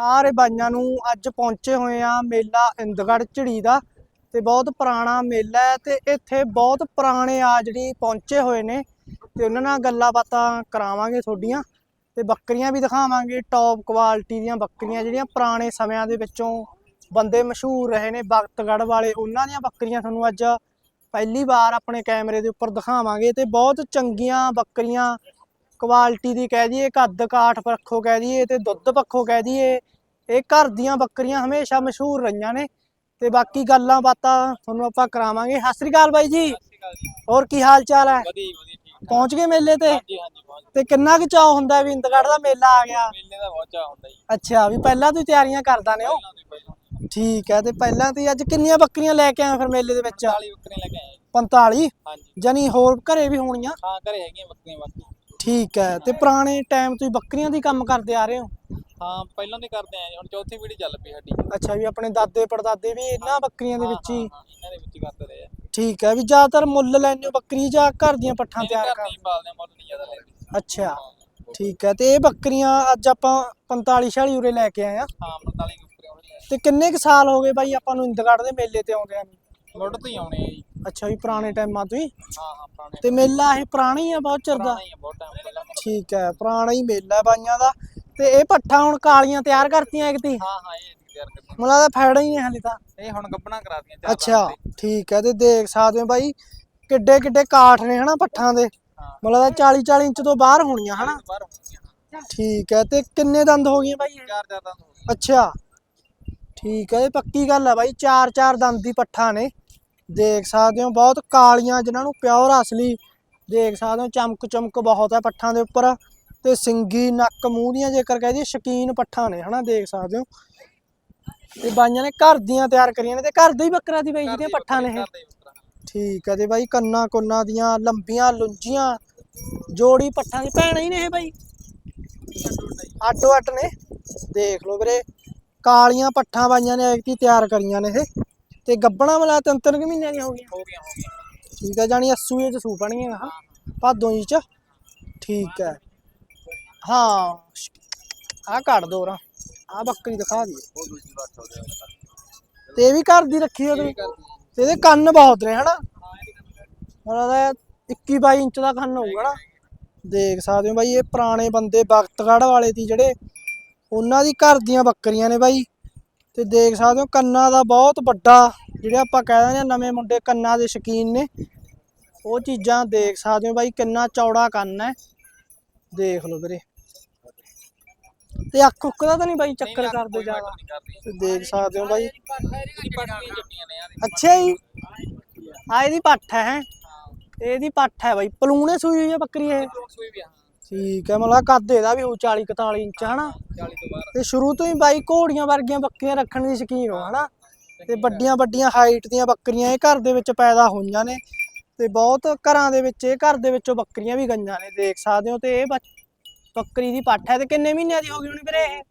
ਸਾਰੇ ਬਾਈਆਂ ਨੂੰ ਅੱਜ ਪਹੁੰਚੇ ਹੋਏ ਆ ਮੇਲਾ ਇੰਦਗੜ ਝੜੀ ਦਾ ਤੇ ਬਹੁਤ ਪੁਰਾਣਾ ਮੇਲਾ ਹੈ ਤੇ ਇੱਥੇ ਬਹੁਤ ਪੁਰਾਣੇ ਆ ਜਿਹੜੀ ਪਹੁੰਚੇ ਹੋਏ ਨੇ ਤੇ ਉਹਨਾਂ ਨਾਲ ਗੱਲਾਂ ਬਾਤਾਂ ਕਰਾਵਾਂਗੇ ਤੁਹਾਡੀਆਂ ਤੇ ਬੱਕਰੀਆਂ ਵੀ ਦਿਖਾਵਾਂਗੇ ਟੌਪ ਕੁਆਲਿਟੀ ਦੀਆਂ ਬੱਕਰੀਆਂ ਜਿਹੜੀਆਂ ਪੁਰਾਣੇ ਸਮਿਆਂ ਦੇ ਵਿੱਚੋਂ ਬੰਦੇ ਮਸ਼ਹੂਰ ਰਹੇ ਨੇ, ਬਖਤਗੜ੍ਹ ਵਾਲੇ ਉਹਨਾਂ ਦੀਆਂ ਬੱਕਰੀਆਂ ਤੁਹਾਨੂੰ ਅੱਜ ਪਹਿਲੀ ਵਾਰ ਆਪਣੇ ਕੈਮਰੇ ਦੇ ਉੱਪਰ ਦਿਖਾਵਾਂਗੇ ਤੇ ਬਹੁਤ ਚੰਗੀਆਂ ਬੱਕਰੀਆਂ ਕੁਆਲਿਟੀ ਦੀ ਕਹਿ ਦਈਏ ਕੱਦ ਕਾਠ ਪੱਖੋਂ ਕਹਿ ਦਈਏ ਤੇ ਦੁੱਧ ਪੱਖੋਂ ਕਹਿ ਦਈਏ ਇਹ ਘਰ ਦੀਆਂ ਬੱਕਰੀਆਂ ਹਮੇਸ਼ਾ ਮਸ਼ਹੂਰ ਰਹੀਆਂ ਨੇ। ਤੇ ਬਾਕੀ ਗੱਲਾਂ ਬਾਤਾਂ ਤੁਹਾਨੂੰ ਆਪਾਂ ਕਰਾਵਾਂਗੇ। ਸਤਿ ਸ੍ਰੀ ਅਕਾਲ ਬਾਈ ਜੀ। ਹੋਰ ਕੀ ਹਾਲ ਚਾਲ ਹੈ? ਪਹੁੰਚ ਗਏ ਮੇਲੇ ਤੇ? ਤੇ ਕਿੰਨਾ ਕੁ ਚਾਅ ਹੁੰਦਾ ਵੀ ਇੰਦਗੜ੍ਹ ਦਾ ਮੇਲਾ ਆ ਗਿਆ? ਮੇਲੇ ਦਾ ਬਹੁਤ ਚਾਹ ਹੁੰਦਾ ਜੀ। ਅੱਛਾ ਵੀ ਪਹਿਲਾਂ ਤੋਂ ਤਿਆਰੀਆਂ ਕਰਦਾ ਨੇ ਉਹ? ਠੀਕ ਹੈ ਤੇ ਪਹਿਲਾਂ ਤੋਂ ਅੱਜ ਕਿੰਨੀਆਂ ਬੱਕਰੀਆਂ ਲੈ ਕੇ ਆਏ ਫਿਰ ਮੇਲੇ ਦੇ ਵਿੱਚ? 40 ਬੱਕਰੀਆਂ ਲੈ ਕੇ ਆਏ ਜੀ। 45 ਹਾਂਜੀ। ਜਾਨੀ ਹੋਰ ਘਰੇ ਵੀ ਹੋਣੀਆਂ? ਹਾਂ ਘਰੇ ਹੈਗੀਆਂ ਬੱਕਰੀਆਂ ਬਾਕੀ। ਠੀਕ ਹੈ ਤੇ ਪੁਰਾਣੇ ਟਾਈਮ ਤੋਂ ਹੀ ਬੱਕਰੀਆਂ ਦੀ ਕੰਮ ਕਰਦੇ ਆ ਰਹੇ ਹੋ? ਹਾਂ ਪਹਿਲਾਂ ਦੇ ਕਰਦੇ ਆਏ ਹੁਣ ਚੌਥੀ ਪੀੜ੍ਹੀ ਚੱਲ ਪਈ ਸਾਡੀ। ਅੱਛਾ ਵੀ ਆਪਣੇ ਦਾਦੇ ਪੜਦਾਦੇ ਵੀ ਇਹਨਾਂ ਬੱਕਰੀਆਂ ਦੇ ਵਿੱਚ ਹੀ? ਹਾਂ, ਹਾਂ, ਇਹਨਾਂ ਦੇ ਵਿੱਚ ਹੀ ਕਰਦੇ ਰਹੇ ਆ। ਠੀਕ ਹੈ ਵੀ ਜ਼ਿਆਦਾਤਰ ਮੁੱਲ ਲੈਣੇ ਹੋ ਬੱਕਰੀ ਜਾਂ ਘਰ ਦੀਆਂ ਪੱਠਾਂ ਨਹੀਂ, ਤਿਆਰ ਕਰ? ਨਹੀਂ ਪਾਲਦੇ ਮੁੱਲ ਨਹੀਂ ਜ਼ਿਆਦਾ ਲੈਂਦੇ। ਅੱਛਾ ਠੀਕ ਹੈ ਤੇ ਇਹ ਬੱਕਰੀਆਂ ਅੱਜ ਆਪਾਂ 45 46 ਉਰੇ ਲੈ ਕੇ ਆਏ ਆ। ਹਾਂ 45 ਬੱਕਰੀਆਂ ਉਹਨੇ ਲੈ ਤੇ ਕਿੰਨੇ ਕੁ ਸਾਲ ਹੋ ਗਏ ਬਾਈ ਆਪਾਂ ਨੂੰ ਇੰਦਗੜ੍ਹ ਦੇ ਮੇਲੇ ਤੇ ਆਉਂਦਿਆਂ ਨੂੰ? ਮੁੱਢ ਤੋਂ ਹੀ ਆਉਣੇ ਆ ਜੀ। ਅੱਛਾ ਵੀ ਪੁਰਾਣੇ ਟਾਈਮਾਂ ਤੋਂ ਹੀ? ਹਾਂ ਹਾਂ ਪੁਰਾਣੇ ਤੇ ਮੇਲਾ ਇਹ ਪੁਰਾਣਾ ਹੀ ਆ ਬਹੁਤ ਚਿਰ ਦਾ? ਪੁਰਾਣਾ ਹੀ ਆ ਬਹੁਤ ਟਾਈਮ ਪਹਿਲਾਂ ਠੀਕ ਹੈ ਪੁਰਾਣਾ ਹੀ ਮੇਲਾ ਹੈ ਬਾਈਆਂ ਦਾ। ਤੇ ਇਹ ਪੱਠਾ ਹੁਣ ਕਾਲੀਆਂ ਤਿਆਰ ਕਰਤੀਆਂ ਇੱਕ ਤੀ। ਹਾਂ ਹਾਂ ਇਹ ਤਿਆਰ ਕਰਦੇ ਮੈਨੂੰ ਲੱਗਦਾ ਫਾਇਦਾ ਹੀ ਨਹੀਂ ਹਲੇ ਤਾਂ। ਇਹ ਹੁਣ ਗੱਬਣਾ ਕਰਾਤੀਆਂ ਚਾਰ ਅੱਛਾ। ਠੀਕ ਹੈ ਤੇ ਦੇਖ ਸਕਦੇ ਹੋ ਬਾਈ ਕਿੱਡੇ ਕਿੱਡੇ ਕਾਠ ਨੇ ਹਨਾ ਪੱਠਾਂ ਦੇ। ਹਾਂ। ਮੈਨੂੰ ਲੱਗਦਾ 40 40 ਇੰਚ ਤੋਂ ਬਾਹਰ ਹੋਣੀਆਂ ਹਨਾ। ਬਾਹਰ ਹੋਣਗੀਆਂ ਹਾਂ। ਠੀਕ ਹੈ ਤੇ ਕਿੰਨੇ ਦੰਦ ਹੋ ਗਈਆਂ ਬਾਈ? ਚਾਰ ਚਾਰ ਦਾ ਹੋ ਗਏ। ਅੱਛਾ ਠੀਕ ਹੈ ਇਹ ਪੱਕੀ ਗੱਲ ਹੈ ਬਾਈ ਚਾਰ ਚਾਰ ਦੰਦ ਦੀ ਪੱਠਾ ਨੇ। ਦੇਖ ਸਕਦੇ ਹੋ ਬਹੁਤ ਕਾਲੀਆਂ ਜਿਨ੍ਹਾਂ ਨੂੰ ਪਿਓਰ ਅਸਲੀ। ਦੇਖ ਸਕਦੇ ਹੋ ਚਮਕ ਚਮਕ ਬਹੁਤ ਹੈ ਪੱਠਾਂ ਦੇ ਉੱਪਰ। ਤੇ ਸਿੰਗੀ ਨੱਕ ਮੂੰਹ ਦੀਆਂ ਜੇਕਰ ਕਹਿ ਦਈਏ ਸ਼ਕੀਨ ਪੱਠਾਂ ਨੇ ਹਨਾ ਦੇਖ ਸਕਦੇ ਹੋ। ਤੇ ਬਾਈਆਂ ਨੇ ਘਰ ਦੀਆਂ ਤਿਆਰ ਕਰੀਆਂ ਨੇ ਤੇ ਘਰ ਦੇ ਹੀ ਬੱਕਰਾ ਦੀ ਬਾਈ ਘਰ ਜਿਹਦੀਆਂ ਦੀ ਪੱਠਾਂ ਨੇ ਇਹ। ਠੀਕ ਹੈ ਤੇ ਬਾਈ ਕੰਨਾਂ ਕੁੰਨਾਂ ਦੀਆਂ ਲੰਬੀਆਂ ਲੁੰਜੀਆਂ ਜੋੜੀ ਪੱਠਾਂ ਦੀ ਭੈਣਾਂ ਹੀ ਨੇ ਇਹ ਬਾਈ। ਅੱਡੋ ਅੱਡ ਨੇ। ਦੇਖ ਲਓ ਵੀਰੇ ਕਾਲੀਆਂ ਪੱਠਾਂ ਬਾਈਆਂ ਨੇ ਐਕਟੀ ਤਿਆਰ ਕਰੀਆਂ ਨੇ ਇਹ। ਤੇ ਗੱਬਣਾ ਵਾਲਾ ਤਿੰਨ ਤਿੰਨ ਮਹੀਨਿਆਂ ਦੀਆਂ ਹੋ ਗਈਆਂ। ਹੋ ਗਈਆਂ ਹੋ ਗਈਆਂ। ਠੀਕ ਹੈ ਜਾਨੀ ਅਸੂਏ ਚ ਸੂ ਪਣੀਆਂ ਹਾਂ। ਭਾਦੋਂ ਜੀ ਚ। ਠੀਕ ਹੈ ਹਾਂ। ਆ ਕੱਢ ਦੋ ਰਾਂ ਆ ਬੱਕਰੀ ਦਿਖਾ ਦੀ। ਉਹ ਦੂਜੀ ਵਾਰ ਹੋ ਗਿਆ ਤੇ ਇਹ ਵੀ ਘਰ ਦੀ ਰੱਖੀ ਤੇ ਇਹਦੇ ਕੰਨ ਬਹੁਤ ਨੇ ਹਨਾ? ਉਹਨਾਂ ਦਾ 21 22 ਇੰਚ ਦਾ ਕੰਨ ਹੋਊਗਾ ਨਾ। ਦੇਖ ਸਕਦੇ ਹੋ ਬਾਈ ਇਹ ਪੁਰਾਣੇ ਬੰਦੇ ਬਖਤਗੜ੍ਹ ਵਾਲੇ ਦੀ ਜਿਹੜੇ ਉਹਨਾਂ ਦੀ ਘਰ ਦੀਆਂ ਬੱਕਰੀਆਂ ਨੇ ਬਾਈ। ਤੇ ਦੇਖ ਸਕਦੇ ਹੋ ਕੰਨਾਂ ਦਾ ਬਹੁਤ ਵੱਡਾ ਜਿਹੜੇ ਆਪਾਂ ਕਹਿ ਦਿੰਦੇ ਆ ਨਵੇਂ ਮੁੰਡੇ ਕੰਨਾਂ ਦੇ ਸ਼ੌਕੀਨ ਨੇ। ਉਹ ਚੀਜ਼ਾਂ ਦੇਖ ਸਕਦੇ ਹੋ ਬਾਈ ਕਿੰਨਾ ਚੌੜਾ ਕੰਨ ਹੈ। ਦੇਖ ਲਓ ਵੀਰੇ। ਤੇ ਅੱਖ ਉੱਕ ਦਾ ਤਾਂ ਨਹੀਂ ਬਾਈ ਚੱਕਰ ਕਰਦੇ ਜ਼ਿਆਦਾ। ਤੇ ਦੇਖ ਸਕਦੇ ਹੋ ਬਾਈ। ਅੱਛਾ ਜੀ। ਆ ਇਹਦੀ ਪੱਠ ਹੈ। ਹੈਂ? ਇਹਦੀ ਪੱਠ ਹੈ ਬਾਈ। ਪਲੂਣੇ ਸੂਈ ਹੋਈ ਹੈ ਬੱਕਰੀ ਇਹ। ਠੀਕ ਹੈ ਮਤਲਬ ਕੱਦ ਇਹਦਾ ਵੀ ਹੋਊ 40 41 ਇੰਚ ਹਨਾ? 40 ਤੋਂ ਸ਼ੁਰੂ ਤੋਂ ਹੀ ਬਾਈ ਘੋੜੀਆਂ ਵਰਗੀਆਂ ਬੱਕਰੀਆਂ ਰੱਖਣ ਦੀ ਸ਼ੌਕੀਨ ਹੋ ਹਨਾ? ਤੇ ਵੱਡੀਆਂ ਵੱਡੀਆਂ ਹਾਈਟ ਦੀਆਂ ਬੱਕਰੀਆਂ ਇਹ ਘਰ ਦੇ ਵਿੱਚ ਪੈਦਾ ਹੋਈਆਂ ਨੇ। ਤੇ ਬਹੁਤ ਘਰਾਂ ਦੇ ਵਿੱਚ ਇਹ ਘਰ ਦੇ ਵਿੱਚੋਂ ਬੱਕਰੀਆਂ ਵੀ ਗਈਆਂ ਨੇ ਦੇਖ ਸਕਦੇ ਹੋ। ਤੇ ਇਹ ਬੱਚ- ਬੱਕਰੀ ਦੀ ਪੱਠ ਹੈ ਤੇ ਕਿੰਨੇ ਮਹੀਨਿਆਂ ਦੀ ਹੋ ਗਈ ਹੋਣੀ ਵੀਰੇ ਇਹ?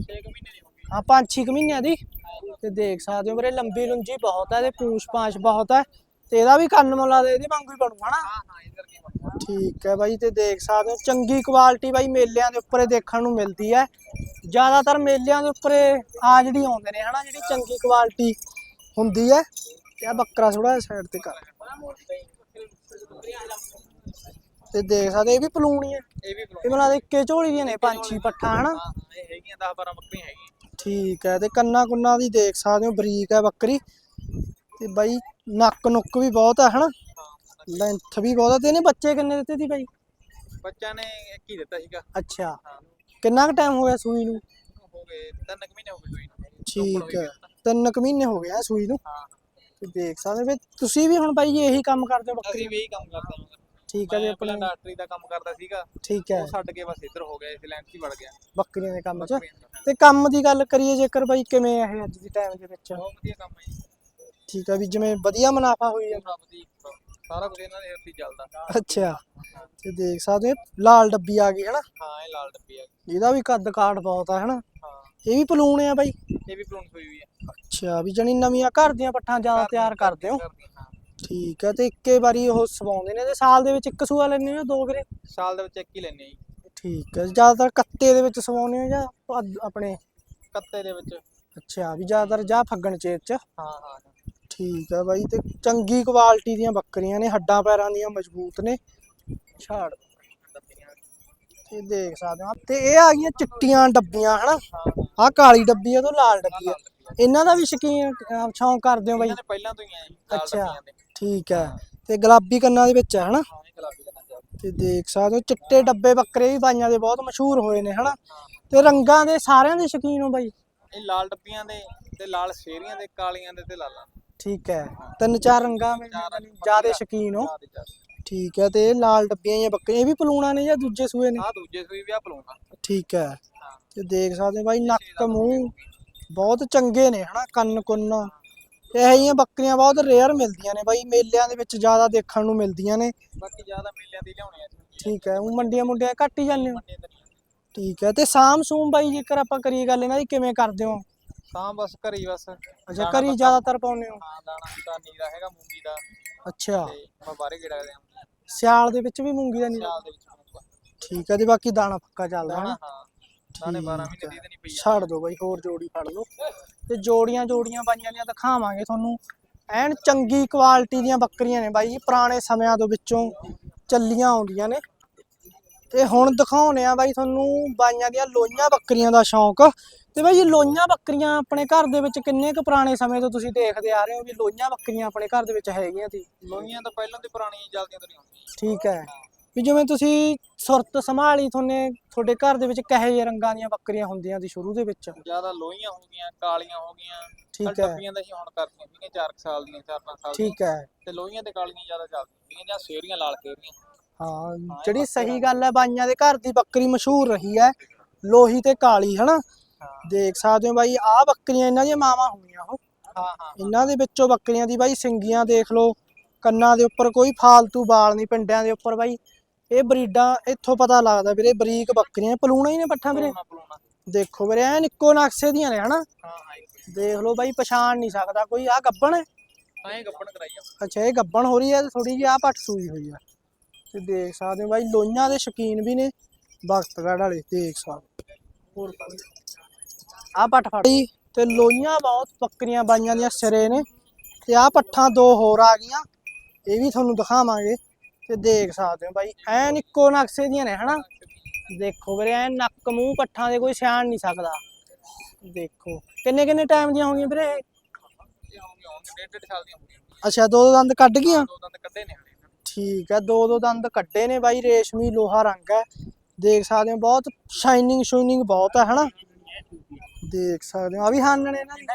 6 ਮਹੀਨੇ ਦੀ ਹੋ ਗਈ ਹਾਂ ਪੰਜ ਛੇ ਕੁ ਮਹੀਨਿਆਂ ਦੀ। ਤੇ ਦੇਖ ਸਕਦੇ ਹੋ ਵੀਰੇ ਲੰਬੀ ਲੁੰਜੀ ਬਹੁਤ ਹੈ ਤੇ ਪੂਛ ਪਾਛ ਬਹੁਤ ਹੈ। ਤੇ ਇਹਦਾ ਵੀ ਕੰਨ ਮੁੱਲਾ ਦੇ ਇਹਦੇ ਵਾਂਗੂ ਹੀ ਬਣੂ ਹਨਾ ਹਾਂ ਹਾਂ ਇਹ ਕਰਕੇ ਬਣਿਆ। ਠੀਕ ਹੈ ਬਾਈ ਤੇ ਦੇਖ ਸਕਦੇ ਹੋ ਚੰਗੀ ਕੁਆਲਿਟੀ ਬਾਈ ਮੇਲਿਆਂ ਦੇ ਉੱਪਰ ਦੇਖਣ ਨੂੰ ਮਿਲਦੀ ਹੈ। ਜ਼ਿਆਦਾਤਰ ਮੇਲਿਆਂ ਦੇ ਉੱਪਰ ਆ ਜਿਹੜੀ ਆਉਂਦੇ ਨੇ ਹਨਾ ਜਿਹੜੀ ਚੰਗੀ ਕੁਆਲਿਟੀ ਹੁੰਦੀ ਹੈ। ਤੇ ਆ ਬੱਕਰਾ ਥੋੜਾ ਸਾਈਡ ਤੇ ਕਰ। ਤੇ ਦੇਖ ਸਕਦੇ ਇਹ ਵੀ ਪਲੂਣੀ ਹੈ ਇਹ ਵੀ ਇਹ ਮਲਾ ਦੇ ਇੱਕੇ ਝੋਲੀ ਦੀਆਂ ਨੇ ਪੰਛੀ ਪੱਠਾ ਹਨਾ? ਹਾਂ ਹਾਂ ਇਹ ਹੈਗੀਆਂ 10 12 ਬੱਕਰੀਆਂ ਹੈਗੀਆਂ। ਠੀਕ ਹੈ ਤੇ ਕੰਨਾ ਕੁੰਨਾ ਦੀ ਦੇਖ ਸਕਦੇ ਹੋ ਬਰੀਕ ਹੈ ਬੱਕਰੀ। ਤੇ ਬਾਈ ਨੱਕ ਨੁੱਕ ਵੀ ਬਹੁਤ ਹੈ ਹਨਾ ਲੈਂਥ ਵੀ। ਬਹੁਤ ਹੈ ਤੇ ਇਹਨੇ ਬੱਚੇ ਕਿੰਨੇ ਦਿੱਤੇ ਸੀ ਬਾਈ? ਬੱਚਾ ਨੇ ਇੱਕ ਹੀ ਦਿੱਤਾ ਸੀਗਾ। ਅੱਛਾ। ਹਾਂ। ਕਿੰਨਾ ਕੁ ਟਾਈਮ ਹੋ ਗਿਆ ਸੂਈ ਨੂੰ? ਹੋ ਗਏ ਤਿੰਨ ਕੁ ਮਹੀਨੇ ਹੋ ਗਏ ਸੂਈ ਨੂੰ। ਠੀਕ ਹੈ ਤਿੰਨ ਕੁ ਮਹੀਨੇ ਹੋ ਗਏ ਆ ਸੂਈ ਨੂੰ। ਹਾਂ। ਤੇ ਦੇਖ ਸਕਦੇ ਵੀ ਤੁਸੀਂ ਵੀ ਹੁਣ ਬਾਈ ਇਹੀ ਕੰਮ ਕਰਦੇ ਹੋ ਬੱਕਰੀ ਅਸੀਂ ਵੀ ਇਹੀ ਕੰਮ ਕਰਦੇ ਹਾਂ। ਠੀਕ ਹੈ ਜੀ ਆਪਣਾ ਡਾਕਟਰੀ ਦਾ ਕੰਮ ਕਰਦਾ ਸੀਗਾ ਠੀਕ ਹੈ। ਉਹ ਛੱਡ ਕੇ ਬਸ ਇੱਧਰ ਹੋ ਗਿਆ ਇਸ ਲਾਈਨ 'ਚ ਹੀ ਵੜ ਗਿਆ। ਬੱਕਰੀਆਂ ਦੇ ਕੰਮ 'ਚ। ਤੇ ਕੰਮ ਦੀ ਗੱਲ ਕਰੀਏ ਜੇਕਰ ਬਾਈ ਕਿਵੇਂ ਆ ਇਹ ਅੱਜ ਦੇ ਟਾਈਮ ਦੇ ਵਿੱਚ? ਬਹੁਤ ਵਧੀਆ ਕੰਮ ਹੈ ਜੀ। ਠੀਕ ਹੈ ਵੀ ਜਿਵੇਂ ਵਧੀਆ ਮੁਨਾਫਾ ਹੋਈ ਜਾਂਦਾ ਸਾਰਾ ਕੁਝ ਇਹਨਾਂ ਦੇ ਹੱਥੀ ਚੱਲਦਾ। ਅੱਛਾ ਤੇ ਦੇਖ ਸਕਦੇ ਹੋ, ਲਾਲ ਡੱਬੀ ਆ ਗਈ ਹਨਾ? ਹਾਂ ਇਹ ਲਾਲ ਡੱਬੀ ਆ ਇਹਦਾ ਵੀ ਕੱਦ ਕਾਠ ਬਹੁਤ ਆ ਹਨਾ? ਹਾਂ। ਇਹ ਵੀ ਪਲੂਣ ਆ ਬਾਈ? ਇਹ ਵੀ ਪਲੂਣ ਹੋਈ ਹੋਈ ਹੈ ਅੱਛਾ ਵੀ ਜਣੀ ਨਵੀਆਂ ਘਰ ਦੀਆਂ ਪੱਠਾਂ ਜ਼ਿਆਦਾ ਤਿਆਰ ਹੋ ਕਰਦੀ ਹਾਂ? ਠੀਕ ਹੈ ਤੇ ਇੱਕੇ ਵਾਰੀ ਉਹ ਸਵਾਉਂਦੇ ਨੇ ਤੇ ਸਾਲ ਦੇ ਵਿੱਚ ਇੱਕ ਸੂਆ ਲੈਣੇ ਹੋ ਜਾਂ ਦੋ ਵੀਰੇ? ਸਾਲ ਦੇ ਵਿੱਚ ਇੱਕ ਹੀ ਲੈਣੇ ਜੀ। ਠੀਕ ਹੈ ਜ਼ਿਆਦਾਤਰ ਕੱਤੇ ਦੇ ਵਿੱਚ ਸਵਾਉਂਦੇ ਹੋ ਜਾਂ ਆਪਣੇ? ਕੱਤੇ ਦੇ ਵਿੱਚ। ਅੱਛਾ ਵੀ ਜ਼ਿਆਦਾਤਰ ਜਾਂ ਫੱਗਣ ਚੇਤ ਚ? ਹਾਂ ਹਾਂ ਠੀਕ ਹੈ ਬਾਈ ਤੇ ਚੰਗੀ ਕੁਆਲਿਟੀ ਦੀਆਂ ਬੱਕਰੀਆਂ ਨੇ ਹੱਡਾਂ ਪੈਰਾਂ ਦੀਆਂ ਮਜ਼ਬੂਤ ਨੇ। ਛਾੜ। ਡੱਬੀਆਂ ਤੇ ਦੇਖ ਸਕਦੇ ਹੋ ਤੇ ਇਹ ਆ ਗਈਆਂ ਚਿੱਟੀਆਂ ਡੱਬੀਆਂ ਹਨਾ? ਹਾਂ ਆਹ ਕਾਲੀ ਡੱਬੀ ਆ ਤੋਂ ਲਾਲ ਡੱਬੀ ਆ। ਇਹਨਾਂ ਦਾ ਵੀ ਸ਼ੌਕੀਨ ਸ਼ੌਂਕ ਕਰਦੇ ਹੋ ਬਾਈ? ਇਹਨਾਂ ਪਹਿਲਾਂ ਤੋਂ ਹੀ ਆਏ ਲਾਲ ਅੱਛਾ। ਡੱਬੀਆਂ ਦੇ। ਠੀਕ ਹੈ। ਤੇ ਗੁਲਾਬੀ ਕੰਨਾਂ ਦੇ ਵਿੱਚ ਹੈ ਹਨਾ? ਤੇ ਦੇਖ ਸਕਦੇ ਹੋ ਚਿੱਟੇ ਡੱਬੇ ਬੱਕਰੇ ਵੀ ਬਾਈਆਂ ਦੇ ਬਹੁਤ ਮਸ਼ਹੂਰ ਹੋਏ ਨੇ ਹਨਾ? ਤੇ ਰੰਗਾਂ ਦੇ ਸਾਰਿਆਂ ਦੇ ਸ਼ੌਕੀਨ ਹੋ ਬਾਈ। ਇਹ ਲਾਲ ਡੱਬੀਆਂ ਦੇ ਤੇ ਲਾਲ ਸ਼ੇਰੀਆਂ ਦੇ ਕਾਲੀਆਂ ਦੇ ਤੇ ਲਾਲਾਂ। ਠੀਕ ਹੈ। ਤਿੰਨ ਚਾਰ ਰੰਗਾਂ ਵਿੱਚ ਜ਼ਿਆਦਾ ਸ਼ੌਕੀਨ ਹੋ। ਠੀਕ ਹੈ ਤੇ ਇਹ ਲਾਲ ਡੱਬੀਆਂ ਜਾਂ ਬੱਕਰੀਆਂ ਇਹ ਵੀ ਪਲੂਣਾ ਨੇ ਜਾਂ ਦੂਜੇ ਸੂਏ ਨੇ? ਆ ਦੂਜੇ ਸੂਈ ਵਿਆਹ ਪਲਾਉਣਾ ਠੀਕ ਹੈ। ਹਾਂ। ਤੇ ਦੇਖ ਸਕਦੇ ਹੋ ਬਾਈ ਨੱਕ ਮੂੰਹ ਬਹੁਤ ਚੰਗੇ ਨੇ ਹਨਾ? ਕੰਨ ਕੁੰਨ ਇਹ ਜਿਹੀਆਂ ਬੱਕਰੀਆਂ ਬਹੁਤ ਰੇਅਰ ਮਿਲਦੀਆਂ ਨੇ ਬਾਈ ਮੇਲਿਆਂ ਦੇ ਵਿੱਚ ਜ਼ਿਆਦਾ ਦੇਖਣ ਨੂੰ ਮਿਲਦੀਆਂ ਨੇ। ਬਾਕੀ ਜ਼ਿਆਦਾ ਮੇਲਿਆਂ ਦੀ ਲਿਆਉਣੇ ਆ। ਠੀਕ ਹੈ ਉਹ ਮੰਡੀਆਂ ਮੁੰਡੀਆਂ ਘੱਟ ਹੀ ਜਾਂਦੇ ਹੋ ਤੇ। ਠੀਕ ਹੈ ਤੇ ਸਾਮ ਸੂਮ ਬਾਈ ਜੇਕਰ ਆਪਾਂ ਕਰੀਏ ਗੱਲ ਇਹਨਾਂ ਦੀ ਕਿਵੇਂ ਕਰਦੇ ਹੋ? ਤਾਂ ਬਸ ਘਰੀ ਬਸ। ਅੱਛਾ ਕਰੀ ਜ਼ਿਆਦਾਤਰ ਪਾਉਂਦੇ ਹੋ? ਹਾਂ ਦਾਣਾ ਦਾ ਨੀਰਾ ਹੈਗਾ ਮੂੰਗੀ ਦਾ। ਅੱਛਾ। ਤੇ ਮੈਂ ਬਾਹਰੇ ਗੇੜਾ ਦੇ ਸਿਆਲ ਦੇ ਵਿੱਚ ਵੀ ਮੂੰਗੀ ਦਾ ਨਹੀਂ ਸਿਆਲ ਦੇ ਵਿੱਚ। ਠੀਕ ਹੈ ਤੇ ਬਾਕੀ ਦਾਣਾ ਪੱਕਾ ਚੱਲਦਾ ਦਾਣਾ ਹਨਾ? ਹਾਂ। ਦਾਣੇ 12 ਮਹੀਨੇ ਦੀ ਨਹੀਂ ਪਈ ਛੱਡ ਦੋ ਬਾਈ ਹੋਰ ਜੋੜੀ ਫੜ ਲਓ। ਤੇ ਜੋੜੀਆਂ ਜੋੜੀਆਂ ਬਾਈਆਂ ਦੀਆਂ ਦਿਖਾਵਾਂਗੇ ਤੁਹਾਨੂੰ। ਐਨ ਚੰਗੀ ਕੁਆਲਿਟੀ ਦੀਆਂ ਬੱਕਰੀਆਂ ਨੇ ਬਾਈ ਜੀ ਪੁਰਾਣੇ ਸਮਿਆਂ ਦੇ ਵਿੱਚੋਂ ਚੱਲੀਆਂ ਆਉਂਦੀਆਂ ਨੇ। ਤੇ ਹੁਣ ਦਿਖਾਉਣੇ ਆ ਬਾਈ ਤੁਹਾਨੂੰ ਬਾਈਆਂ ਦੀਆਂ ਲੋਈਆਂ ਬੱਕਰੀਆਂ ਦਾ ਸ਼ੌਂਕ। ਤੇ ਬਾਈ ਇਹ ਲੋਈਆਂ ਬੱਕਰੀਆਂ ਆਪਣੇ ਘਰ ਦੇ ਵਿੱਚ ਕਿੰਨੇ ਕੁ ਪੁਰਾਣੇ ਸਮੇਂ ਤੋਂ ਤੁਸੀਂ ਦੇਖਦੇ ਆ ਰਹੇ ਹੋ ਵੀ ਲੋਈਆਂ ਬੱਕਰੀਆਂ ਆਪਣੇ ਘਰ ਦੇ ਵਿੱਚ ਹੈਗੀਆਂ ਸੀ? ਲੋਹੀਆਂ ਤਾਂ ਪਹਿਲਾਂ ਤੇ ਪੁਰਾਣੀਆਂ ਚੱਲਦੀਆਂ ਤੁਰੀਆਂ ਹੁੰਦੀਆਂ। ਠੀਕ ਹੈ। ਵੀ ਜਿਵੇਂ ਤੁਸੀਂ ਸੁਰਤ ਸੰਭਾਲੀ ਤੁਹਾਨੇ ਤੁਹਾਡੇ ਘਰ ਦੇ ਵਿੱਚ ਕਹੇ ਜਿਹੇ ਰੰਗਾਂ ਦੀਆਂ ਬੱਕਰੀਆਂ ਹੁੰਦੀਆਂ ਸੀ ਸ਼ੁਰੂ ਦੇ ਵਿੱਚ? ਜ਼ਿਆਦਾ ਲੋਹੀਆਂ ਹੋ ਗਈਆਂ ਕਾਲੀਆਂ ਹੋ ਗਈਆਂ। ਠੀਕ ਹੈ। ਡੱਬੀਆਂ ਦਾ ਹੀ ਹੁਣ ਕਰਦੀਆਂ ਸੀਗੀਆਂ 4 ਸਾਲ ਦੀਆਂ 4-5 ਸਾਲ ਦੀਆਂ। ਠੀਕ ਹੈ। ਤੇ ਲੋਹੀਆਂ ਤੇ ਕਾਲੀਆਂ ਜ਼ਿਆਦਾ ਚੱਲਦੀਆਂ ਸੀਗੀਆਂ ਜਾਂ ਸ਼ੇਰੀਆਂ ਲਾਲ ਸ਼ੇਰੀਆਂ ਹਾਂ ਜਿਹੜੀ ਸਹੀ ਗੱਲ ਹੈ ਬਾਈਆਂ ਦੇ ਘਰ ਦੀ ਬੱਕਰੀ ਮਸ਼ਹੂਰ ਰਹੀ ਹੈ ਲੋਹੀ ਤੇ ਕਾਲੀ ਹਨਾ? ਹਾਂ। ਦੇਖ ਸਕਦੇ ਹੋ ਬਾਈ ਆਹ ਬੱਕਰੀਆਂ ਇਹਨਾਂ ਦੀਆਂ ਮਾਵਾਂ ਹੋਣੀਆਂ ਉਹ। ਹਾਂ ਹਾਂ ਇਹਨਾਂ ਦੇ ਵਿੱਚੋਂ ਬੱਕਰੀਆਂ ਦੀ ਬਾਈ ਸਿੰਗੀਆਂ ਦੇਖ ਲਓ ਕੰਨਾਂ ਦੇ ਉੱਪਰ ਕੋਈ ਫਾਲਤੂ ਵਾਲ ਨਹੀਂ ਪਿੰਡਾਂ ਦੇ ਉੱਪਰ ਬਾਈ। ਇਹ ਬਰੀਡਾਂ ਇੱਥੋਂ ਪਤਾ ਲੱਗਦਾ ਵੀਰੇ ਬਰੀਕ ਬੱਕਰੀਆਂ ਪਲੂਣਾ ਹੀ ਨੇ ਪੱਠਾ ਵੀਰੇ। ਦੇਖੋ ਵੀਰੇ ਐਨ ਇੱਕੋ ਨਕਸ਼ੇ ਦੀਆਂ ਨੇ ਹਨਾ? ਦੇਖ ਲਓ ਬਾਈ ਪਛਾਣ ਨਹੀਂ ਸਕਦਾ ਕੋਈ। ਆਹ ਗੱਬਣ ਹੈ? ਐਂ ਗੱਪਣ ਕਰਾਈ ਆ। ਅੱਛਾ ਇਹ ਗੱਬਣ ਹੋ ਰਹੀ ਹੈ ਥੋੜੀ ਜਿਹੀ ਆ ਪੱਟ ਸੂਈ ਹੋਈ ਆ। ਤੇ ਦੇਖ ਸਕਦੇ ਹੋ ਬਾਈ ਲੋਈਆਂ ਦੇ ਸ਼ੌਕੀਨ ਵੀ ਨੇ ਬਖਤਗੜ ਵਾਲੇ ਦੇਖ ਸਕਦੇ ਹੋਰ ਆ ਪੱਟ ਫੜ ਤੇ ਲੋਈਆਂ ਬਹੁਤ ਬੱਕਰੀਆਂ ਬਾਈਆਂ ਦੀਆਂ ਸਿਰੇ ਨੇ। ਤੇ ਆ ਪੱਠਾਂ ਦੋ ਹੋਰ ਆ ਗਈਆਂ ਇਹ ਵੀ ਤੁਹਾਨੂੰ ਦਿਖਾਵਾਂਗੇ। ਤੇ ਦੇਖ ਸਕਦੇ ਹੋ ਬਾਈ ਐਨ ਇੱਕੋ ਨਕਸ਼ੇ ਦੀਆਂ ਨੇ ਹਨਾ? ਦੇਖੋ ਵੀਰੇ ਐਨ ਨੱਕ ਮੂੰਹ ਪੱਠਾਂ ਦੇ ਕੋਈ ਸਿਆਣ ਨਹੀਂ ਸਕਦਾ। ਦੇਖੋ ਕਿੰਨੇ ਕਿੰਨੇ ਟਾਈਮ ਦੀਆਂ ਹੋਣਗੀਆਂ ਵੀਰੇ? ਅੱਛਾ ਦੋ ਦੋ ਦੰਦ ਕੱਢ ਗਈਆਂ? ਦੋ ਦੰਦ ਕੱਢੇ ਨੇ। ਠੀਕ ਹੈ ਦੋ ਦੋ ਦੰਦ ਕੱਢੇ ਨੇ ਬਾਈ ਰੇਸ਼ਮੀ ਲੋਹਾ ਰੰਗ ਹੈ। ਦੇਖ ਸਕਦੇ ਹੋ ਬਹੁਤ ਸ਼ਾਈਨਿੰਗ ਸ਼ੂਨਿੰਗ ਬਹੁਤ ਹੈ ਹਨਾ? ਦੇਖ ਸਕਦੇ ਹੋ ਆ ਵੀ ਹਾਨਣ ਇਹਨਾਂ ਦੀ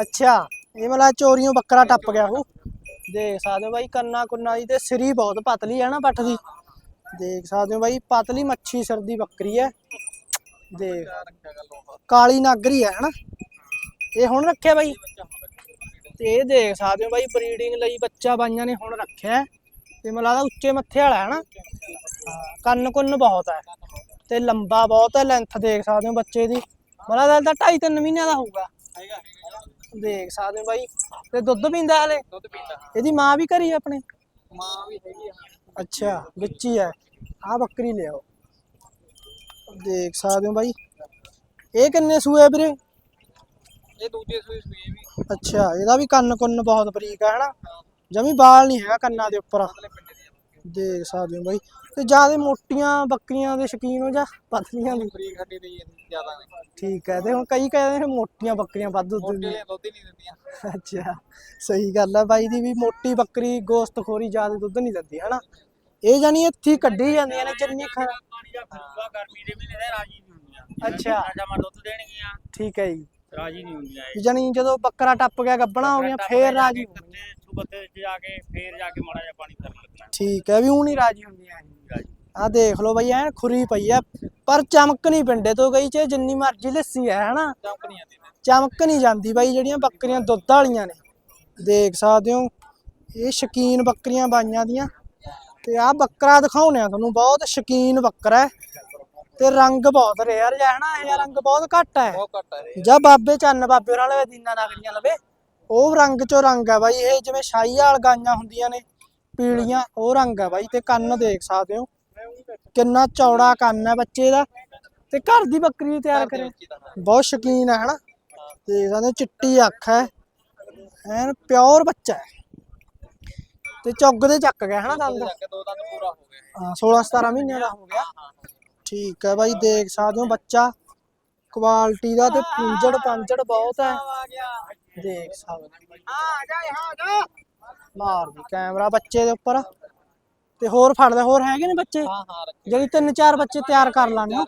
ਅੱਛਾ ਇਹ ਮਲਾ ਚੋਰੀਆਂ ਬੱਕਰਾ ਟੱਪ ਗਿਆ ਉਹ। ਦੇਖ ਸਕਦੇ ਹੋ ਬਾਈ, ਕੰਨਾ ਕੁੰਨਾ ਦੀ ਤੇ ਸਿਰੀ ਬਹੁਤ ਪਤਲੀ ਹੈ ਨਾ ਪੱਠ ਦੀ। ਦੇਖ ਸਕਦੇ ਹੋ ਬਾਈ, ਪਤਲੀ ਮੱਛੀ ਸਿਰ ਦੀ ਬੱਕਰੀ ਹੈ ਦੇਖ, ਕਾਲੀ ਨਾਗਰੀ ਹੈ ਹਨਾ? ਇਹ ਹੁਣ ਰੱਖਿਆ ਬਾਈ। ਤੇ ਇਹ ਦੇਖ ਸਕਦੇ ਹੋ ਬਾਈ, ਬਰੀਡਿੰਗ ਲਈ ਬੱਚਾ ਬਾਈਆਂ ਨੇ ਹੁਣ ਰੱਖਿਆ। ਤੇ ਮੈਨੂੰ ਲੱਗਦਾ ਉੱਚੇ ਮੱਥੇ ਵਾਲਾ ਹੈ ਨਾ ਕੰਨ ਕੁੰਨ ਬਹੁਤ ਹੈ ਤੇ ਲੰਬਾ ਬਹੁਤ ਹੈ ਲੈਂਥ ਦੇਖ ਸਕਦੇ ਹੋ ਬੱਚੇ ਦੀ। ਮੈਨੂੰ ਲੱਗਦਾ ਤਾਂ 2.5 3 ਮਹੀਨਿਆਂ ਦਾ ਹੋਊਗਾ। ਦੇਖ ਸਕਦੇ ਹੋ ਬਾਈ। ਤੇ ਦੁੱਧ ਪੀਂਦਾ ਹਲੇ? ਦੁੱਧ ਪੀਂਦਾ। ਇਹਦੀ ਮਾਂ ਵੀ ਘਰੀ ਆਪਣੇ? ਮਾਂ ਵੀ ਹੈਗੀ ਆ। ਅੱਛਾ ਵਿੱਚ ਹੀ ਆ। ਬੱਕਰੀ ਲਿਆਓ। ਦੇਖ ਸਕਦੇ ਹੋ ਬਾਈ। ਇਹ ਕਿੰਨੇ ਸੂਏ ਵੀਰੇ? ਇਹ ਦੂਜੇ ਸੂਈ ਵੀ। ਅੱਛਾ ਇਹਦਾ ਵੀ ਕੰਨ ਕੁੰਨ ਬਹੁਤ ਬਰੀਕ ਹੈ ਹਨਾ? ਜਮੀ ਬਾਲ ਨਹੀਂ ਹੈਗਾ ਕੰਨਾਂ ਦੇ ਉੱਪਰ। ਦੇਖ ਸਕਦੇ ਹੋ ਬਾਈ। ਤੇ ਜ਼ਿਆਦਾ ਮੋਟੀਆਂ ਬੱਕਰੀਆਂ ਦੇ ਸ਼ੌਕੀਨ ਹੋ ਜਾਂ ਪਤਲੀਆਂ ਦੀ। ਫਰੀਕ ਹੱਡੀ ਦੀ ਜ਼ਿਆਦਾ ਨੇ ਠੀਕ ਹੈ ਤੇ ਹੁਣ ਕਈ ਕਹਿੰਦੇ ਨੇ ਮੋਟੀਆਂ ਬੱਕਰੀਆਂ ਵੱਧ ਦੁੱਧ ਮੋਟੇ ਦਿੰਦੀਆਂ। ਲਈ ਦੁੱਧ ਹੀ ਨਹੀਂ ਦਿੰਦੀਆਂ। ਅੱਛਾ ਸਹੀ ਗੱਲ ਹੈ ਬਾਈ ਦੀ ਵੀ ਮੋਟੀ ਬੱਕਰੀ ਗੋਸ਼ਤਖੋਰੀ ਜ਼ਿਆਦਾ ਦੁੱਧ ਨਹੀਂ ਦਿੰਦੀ ਹਨਾ? ਇਹ ਜਾਨੀ ਇੱਥੇ ਕੱਢੀ ਜਾਂਦੀਆਂ ਨੇ ਜਿੰਨੀ ਖਾ ਪਾਣੀ ਦਾ ਖੂਗਾ ਗਰਮੀ ਦੇ ਮਹੀਨੇ ਦੇ ਰਾਜੀ ਹੁੰਦੀਆਂ। ਅੱਛਾ। ਜਮਾ ਦੁੱਧ ਦੇਣਗੀਆਂ। ਠੀਕ ਹੈ ਜੀ। ਰਾਜੀ ਨਹੀਂ ਹੁੰਦੀਆਂ ਇਹ ਜਾਨੀ ਜਦੋਂ ਬੱਕਰਾ ਟੱਪ ਗਿਆ ਗੱਬਣਾ ਹੋ ਗਿਆ ਫੇਰ ਰਾਜੀ ਹੋਣਗੀਆਂ। ਸੁਬਤੇ ਜਾ ਕੇ ਫੇਰ ਜਾ ਕੇ ਮਾੜਾ ਜਿਹਾ ਪਾਣੀ ਕਰਨ ਲੱਗਣਾ। ਠੀਕ ਹੈ ਵੀ ਉਹ ਨਹੀਂ ਰਾਜੀ ਹੁੰਦੀਆਂ ਰਾਜੀ। ਆ ਦੇਖ ਲਓ ਬਈ ਐਨ ਖੁਰੀ ਪਈ ਆ। ਪਰ ਚਮਕ ਨਹੀਂ ਪਿੰਡੇ ਤੋਂ ਗਈ ਚ ਜਿੰਨੀ ਮਰਜ਼ੀ ਲੱਸੀ ਹੈ ਹਨਾ? ਚਮਕ ਨਹੀਂ ਆਉਂਦੀ ਨੇ ਚਮਕ ਨਹੀਂ ਜਾਂਦੀ ਬਾਈ ਜਿਹੜੀਆਂ ਬੱਕਰੀਆਂ ਦੁੱਧ ਵਾਲੀਆਂ ਨੇ। ਦੇਖ ਸਕਦੇ ਹੋ ਇਹ ਸ਼ਕੀਨ ਬੱਕਰੀਆਂ ਬਾਈਆਂ ਦੀਆਂ। ਤੇ ਆਹ ਬੱਕਰਾ ਦਿਖਾਉਣੇ ਆ ਤੁਹਾਨੂੰ ਬਹੁਤ ਸ਼ਕੀਨ ਬੱਕਰਾ ਹੈ। ਤੇ ਰੰਗ ਬਹੁਤ ਰੇਅਰ ਜਿਹਾ ਹੈ ਨਾ ਇਹ ਰੰਗ ਬਹੁਤ ਘੱਟ ਹੈ ਬਹੁਤ ਘੱਟ ਹੈ ਜਾਂ ਬਾਬੇ ਚੰਨ ਬਾਬੇ ਹੋਰਾਂ ਲਵੇ ਦੀਨਾ ਨਗਰੀਆਂ ਲਵੇ। ਉਹ ਰੰਗ ਚੋਂ ਰੰਗ ਹੈ ਬਾਈ ਇਹ ਜਿਵੇਂ ਸ਼ਾਹੀਵਾਲ ਗਾਈਆਂ ਹੁੰਦੀਆਂ ਨੇ ਪੀਲੀਆਂ ਉਹ ਰੰਗ ਹੈ ਬਾਈ ਤੇ ਕੰਨ ਦੇਖ ਸਕਦੇ ਹੋ। ਕਿੰਨਾ ਚੌੜਾ ਕੰਨ ਹੈ ਬੱਚੇ ਦਾ। ਤੇ ਘਰ ਦੀ ਬੱਕਰੀ ਤਿਆਰ ਕਰੇ। ਬਹੁਤ ਸ਼ੌਕੀਨ ਹੈ ਹਨਾ? ਤੇ ਕਹਿੰਦੇ ਚਿੱਟੀ ਅੱਖ ਹੈ ਐਨ ਪਿਓਰ ਬੱਚਾ ਹੈ। ਤੇ ਚੁੱਗ ਦੇ ਚੱਕ ਗਿਆ ਹਨਾ ਦੰਦ? ਦੋ ਦੰਦ ਪੂਰਾ ਹੋ ਗਿਆ ਹਾਂ 16 17 ਮਹੀਨਿਆਂ ਦਾ ਹੋ ਗਿਆ। ਠੀਕ ਹੈ ਬਾਈ ਦੇਖ ਸਕਦੇ ਹੋ ਬੱਚਾ। ਕੁਆਲਿਟੀ ਦਾ ਤੇ ਪੁੰਜੜ ਪੰਜੜ ਬਹੁਤ ਹੈ। ਦੇਖ ਸਕਦੇ ਹੋ। ਆ ਜਾ ਆ ਜਾ। ਮਾਰ ਦੀ ਕੈਮਰਾ ਬੱਚੇ ਦੇ ਉੱਪਰ। ਤੇ ਹੋਰ ਫੜਦੇ ਹੋਰ ਹੈਗੇ ਨੇ ਬੱਚੇ? ਹਾਂ ਹਾਂ ਜਿਹੜੀ ਤਿੰਨ ਚਾਰ ਬੱਚੇ ਤਿਆਰ ਕਰ ਆਵਾਂਗੇ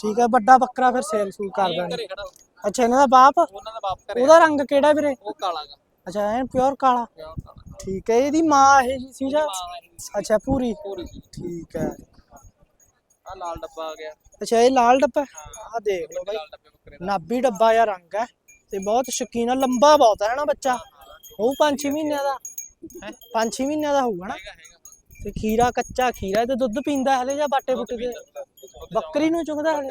ਠੀਕ ਹੈ ਵੱਡਾ ਬੱਕਰਾ ਫਿਰ ਸੇਲ ਸੂਲ ਕਰ ਖੜਾ ਅੱਛਾ ਇਹਨਾਂ ਦਾ ਬਾਪ? ਉਹਨਾਂ ਦਾ ਬਾਪ ਘਰੇ ਉਹਦਾ ਰੰਗ ਕਿਹੜਾ ਵੀਰੇ? ਉਹ ਕਾਲਾ ਅੱਛਾ ਐਨ ਪਿਓਰ ਕਾਲਾ। ਠੀਕ ਹੈ ਇਹਦੀ ਮਾਂ ਇਹ ਜੀ ਸੀ। ਜਾਂ ਅੱਛਾ ਪੂਰੀ। ਠੀਕ ਹੈ। ਆ ਲਾਲ ਡੱਬਾ ਆ ਗਿਆ। ਅੱਛਾ ਇਹ ਲਾਲ ਡੱਬਾ ਆ ਦੇਖ ਲਓ ਬਾਈ। ਲਾਲ ਡੱਬੇ ਬੱਕਰੇ ਦਾ। ਨਾਭੀ ਡੱਬਾ ਜਾਂ ਰੰਗ ਹੈ ਤੇ ਬਹੁਤ ਸ਼ੌਕੀਨ ਆ ਲੰਬਾ ਬਹੁਤ ਹੈ ਨਾ ਬੱਚਾ? ਉਹ 5-6 ਮਹੀਨਿਆਂ ਦਾ। ਹੈ? 5-6 ਮਹੀਨਿਆਂ ਦਾ ਹੋਊਗਾ ਨਾ? ਹੈਗਾ ਹੈਗਾ। ਤੇ ਖੀਰਾ ਕੱਚਾ ਖੀਰਾ ਤੇ ਦੁੱਧ ਪੀਂਦਾ ਹਲੇ ਜਾਂ ਬਾਟੇ ਬੁੱਟੇ ਦੇ ਬੱਕਰੀ ਨੂੰ ਚੁੰਗਦਾ ਹਲੇ?